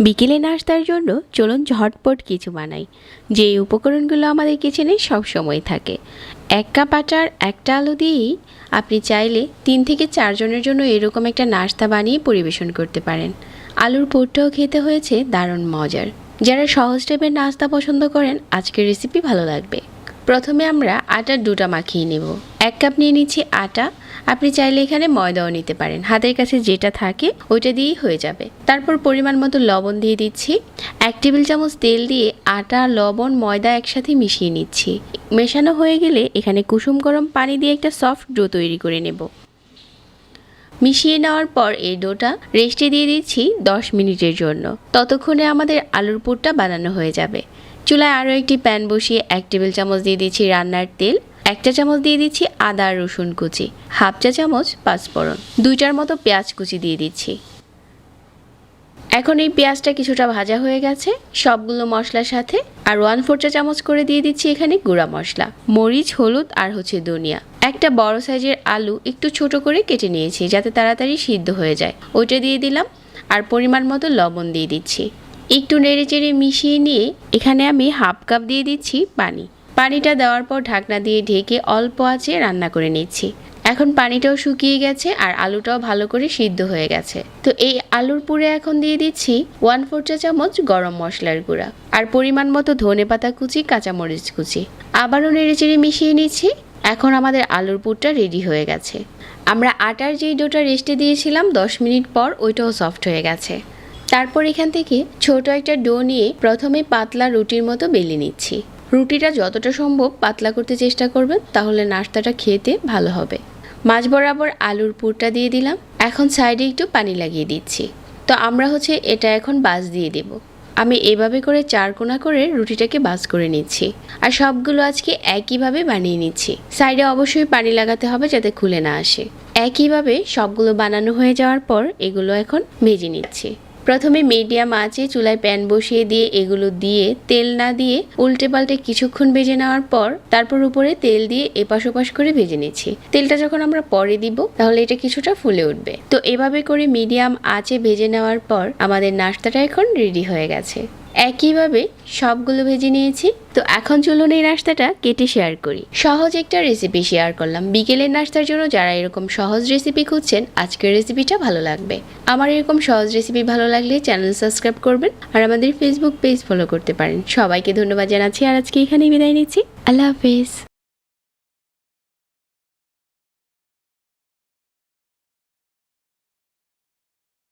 বিকেলে নাস্তার জন্য চলুন ঝটপট কিছু বানাই। যে উপকরণগুলো আমাদের কিচেনে সব সময় থাকে। এক কাপ আটার একটা আলু দিয়েই আপনি চাইলে তিন থেকে চারজনের জন্য এরকম একটা নাস্তা বানিয়ে পরিবেশন করতে পারেন। আলুর পুরটাও খেতে হয়েছে দারুণ মজার। যারা সহজ টাইপের নাস্তা পছন্দ করেন, আজকের রেসিপি ভালো লাগবে। প্রথমে আমরা আটার দুটা মাখিয়ে নেব। এক কাপ নিয়ে নিচ্ছি আটা। আপনি চাইলে এখানে ময়দাও নিতে পারেন। হাতের কাছে যেটা থাকে, ওইটা দিয়েই হয়ে যাবে। তারপর পরিমাণ মতো লবণ দিয়ে দিচ্ছি। এক টেবিল চামচ তেল দিয়ে আটা লবণ, ময়দা একসাথে মিশিয়ে নিচ্ছি। মেশানো হয়ে গেলে এখানে কুসুম গরম পানি দিয়ে একটা সফট ডো তৈরি করে নেব। মিশিয়ে নেওয়ার পর এই ডোটা রেস্টে দিয়ে দিচ্ছি দশ মিনিটের জন্য। ততক্ষণে আমাদের আলুর পুরটা বানানো হয়ে যাবে। চুলায় আরও একটি প্যান বসিয়ে এক টেবিল চামচ দিয়ে দিচ্ছি রান্নার তেল, একটা চামচ দিয়ে দিচ্ছি আদা আর রসুন কুচি, হাফ চা চামচ পাঁচফোড়ন, দুইটার মতো পেঁয়াজ কুচি দিয়ে দিচ্ছি। এখন এই পেঁয়াজটা কিছুটা ভাজা হয়ে গেছে, সবগুলো মশলার সাথে, আর ওয়ান ফোর চা চামচ করে দিয়ে দিচ্ছি এখানে গুঁড়া মশলা, মরিচ, হলুদ, আর হচ্ছে ধনিয়া। একটা বড় সাইজের আলু একটু ছোট করে কেটে নিয়েছি যাতে তাড়াতাড়ি সিদ্ধ হয়ে যায়। ওইটা দিয়ে দিলাম, আর পরিমাণ মতো লবণ দিয়ে দিচ্ছি। একটু নেড়ে চেড়ে মিশিয়ে নিয়ে এখানে আমি হাফ কাপ দিয়ে দিচ্ছি পানি। পানিটা দেওয়ার পর ঢাকনা দিয়ে ঢেকে অল্প আঁচে রান্না করে নিচ্ছি। এখন পানিটাও শুকিয়ে গেছে আর আলুটাও ভালো করে সিদ্ধ হয়ে গেছে। তো এই আলুর পুরে এখন দিয়ে দিচ্ছি ওয়ান ফোর চা চামচ গরম মশলার গুঁড়া আর পরিমাণ মতো ধনে পাতা কুচি, কাঁচামরিচ কুচি। আবারও নেড়েচেড়ে মিশিয়ে নিচ্ছি। এখন আমাদের আলুর পুরটা রেডি হয়ে গেছে। আমরা আটার যেই ডোটা রেস্টে দিয়েছিলাম দশ মিনিট পর ওইটাও সফট হয়ে গেছে। তারপর এখান থেকে ছোট একটা ডো নিয়ে প্রথমে পাতলা রুটির মতো বেলে নিচ্ছি। রুটিটা যতটা সম্ভব পাতলা করতে চেষ্টা করবেন, তাহলে নাস্তাটা খেতে ভালো হবে। মাছ বরাবর আলুর পুরটা দিয়ে দিলাম। এখন সাইডে একটু পানি লাগিয়ে দিচ্ছি। তো আমরা হচ্ছে এটা এখন বাস দিয়ে দেব। আমি এভাবে করে চার কোনা করে রুটিটাকে বাস করে নিচ্ছি। আর সবগুলো আজকে একইভাবে বানিয়ে নিচ্ছি। সাইডে অবশ্যই পানি লাগাতে হবে যাতে খুলে না আসে। একইভাবে সবগুলো বানানো হয়ে যাওয়ার পর এগুলো এখন ভেজে নিচ্ছি। প্রথমে মিডিয়াম আঁচে চুলায় প্যান বসিয়ে দিয়ে এগুলো দিয়ে তেল না দিয়ে উল্টে পাল্টে কিছুক্ষণ ভেজে নেওয়ার পর তারপর উপরে তেল দিয়ে এপাশ ওপাশ করে ভেজে নিচ্ছি। তেলটা যখন আমরা পরে দিব, তাহলে এটা কিছুটা ফুলে উঠবে। তো এভাবে করে মিডিয়াম আঁচে ভেজে নেওয়ার পর আমাদের নাস্তাটা এখন রেডি হয়ে গেছে। একইভাবে সবগুলো ভেজে নিয়েছি। তো এখন চলুন এই নাস্তাটা কেটে শেয়ার করি। সহজ একটা রেসিপি শেয়ার করলাম। বিকেলের নাস্তার জন্য যারা এরকম সহজ রেসিপি খুঁজছেন, আজকের রেসিপিটা ভালো লাগবে। আমার এরকম সহজ রেসিপি ভালো লাগলে চ্যানেল সাবস্ক্রাইব করবেন আর আমাদের ফেসবুক পেজ ফলো করতে পারেন। সবাইকে ধন্যবাদ জানাচ্ছি আর আজকে এখানেই বিদায় নিচ্ছি। আল্লাহ হাফেজ।